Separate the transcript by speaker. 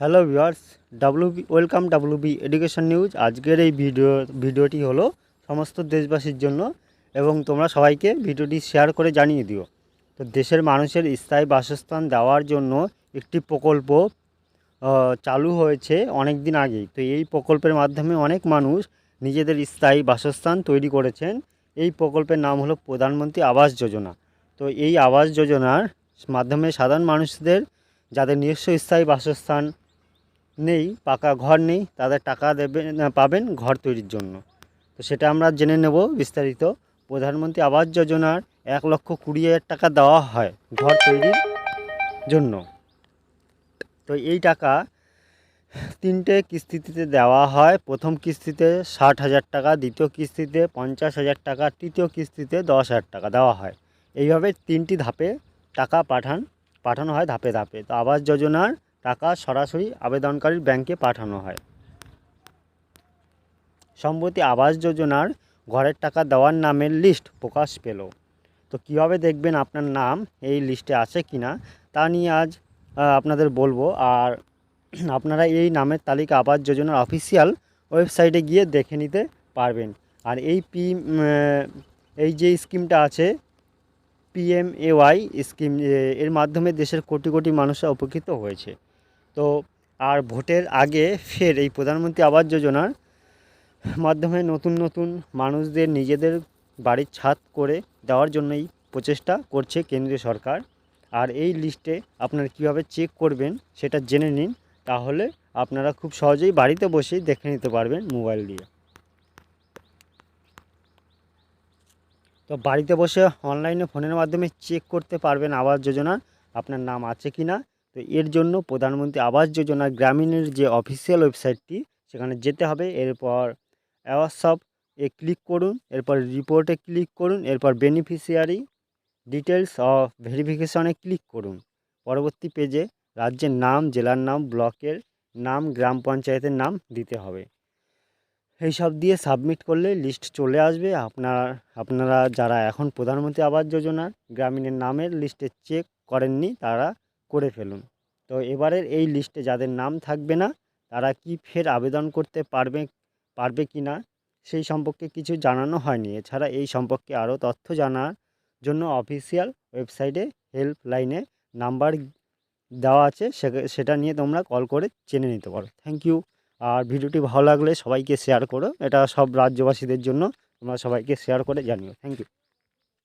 Speaker 1: Hello viewers W welcome W B education news আজকের এই video ভিডিওটি হলো সমস্ত দেশবাসীর জন্য এবং তোমরা সবাইকে ভিডিওটি শেয়ার করে জানিয়ে দিও। তো দেশের মানুষের স্থায়ী বাসস্থান দেওয়ার জন্য একটি প্রকল্প চালু হয়েছে অনেক দিন আগেই। তো এই প্রকল্পের মাধ্যমে অনেক মানুষ নিজেদের স্থায়ী বাসস্থান তৈরি করেছেন। এই প্রকল্পের নাম হলো প্রধানমন্ত্রী আবাস যোজনা। তো এই আবাস যোজনার মাধ্যমে সাধারণ মানুষদের, যাদের নিজস্ব স্থায়ী বাসস্থান নেই, পাকা ঘর নেই, তাদের টাকা দেবেন পাবেন ঘর তৈরির জন্য। তো সেটা আমরা জেনে নেব বিস্তারিত। প্রধানমন্ত্রী আবাস যোজনার এক লক্ষ কুড়ি হাজার টাকা দেওয়া হয় ঘর তৈরির জন্য। তো এই টাকা তিনটে কিস্তিতে দেওয়া হয়। প্রথম কিস্তিতে ষাট হাজার টাকা, দ্বিতীয় কিস্তিতে পঞ্চাশ হাজার টাকা, তৃতীয় কিস্তিতে দশ হাজার টাকা দেওয়া হয়। এইভাবে তিনটি ধাপে টাকা পাঠান, পাঠানো হয় ধাপে ধাপে। তো আবাস যোজনার টাকা সরাসরি আবেদনকারীর ব্যাংকে পাঠানো হয়। সম্প্রতি আবাস যোজনার ঘরের টাকা দেওয়ার নামের লিস্ট প্রকাশ পেল। তো কীভাবে দেখবেন আপনার নাম, এই লিস্টে আছে কি না তা নিয়ে আজ আপনাদের বলব। আর আপনারা এই নামের তালিকা আবাস যোজনার অফিসিয়াল ওয়েবসাইটে গিয়ে দেখে নিতে পারবেন। আর এই পি এই যে স্কিমটা আছে পিএমএওয়াই স্কিম এর মাধ্যমে দেশের কোটি কোটি মানুষরা উপকৃত হয়েছে। তো আর ভোটের আগে ফের এই প্রধানমন্ত্রী আবাস যোজনার মাধ্যমে নতুন নতুন মানুষদের নিজেদের বাড়ির ছাদ করে দেওয়ার জন্যই প্রচেষ্টা করছে কেন্দ্রীয় সরকার। আর এই লিস্টে আপনারা কীভাবে চেক করবেন সেটা জেনে নিন, তাহলে আপনারা খুব সহজেই বাড়িতে বসেই দেখে নিতে পারবেন মোবাইল দিয়ে। তো বাড়িতে বসে অনলাইনে ফোনের মাধ্যমে চেক করতে পারবেন আবাস যোজনার, আপনার নাম আছে কি না তো এর জন্য প্রধানমন্ত্রী আবাস যোজনা গ্রামীণের যে অফিসিয়াল ওয়েবসাইটটি সেখানে যেতে হবে। এরপর অ্যাওয়াসব এ ক্লিক করুন, এরপর রিপোর্টে ক্লিক করুন, এরপর বেনিফিশিয়ারি ডিটেলস অফ ভেরিফিকেশনে ক্লিক করুন। পরবর্তী পেজে রাজ্যের নাম, জেলার নাম, ব্লকের নাম, গ্রাম পঞ্চায়েতের নাম দিতে হবে। এই সব দিয়ে সাবমিট করলে লিস্ট চলে আসবে। আপনার, আপনারা যারা এখন প্রধানমন্ত্রী আবাস যোজনার গ্রামীণের নামের লিস্টে চেক করেননি, তারা করে ফেলুন। তো এবারের এই লিস্টে যাদের নাম থাকবে না, তারা কি ফের আবেদন করতে পারবে পারবে কি না, সেই সম্পর্কে কিছু জানানো হয়নি। এছাড়া এই সম্পর্কে আরও তথ্য জানার জন্য অফিসিয়াল ওয়েবসাইটে হেল্পলাইনে নাম্বার দেওয়া আছে সেটা নিয়ে তোমরা কল করে জেনে নিতে পারো। Thank you. আর ভিডিওটি ভালো লাগলে সবাইকে শেয়ার করো। এটা সব রাজ্যবাসীদের জন্য তোমরা সবাইকে শেয়ার করে জানিও। Thank you.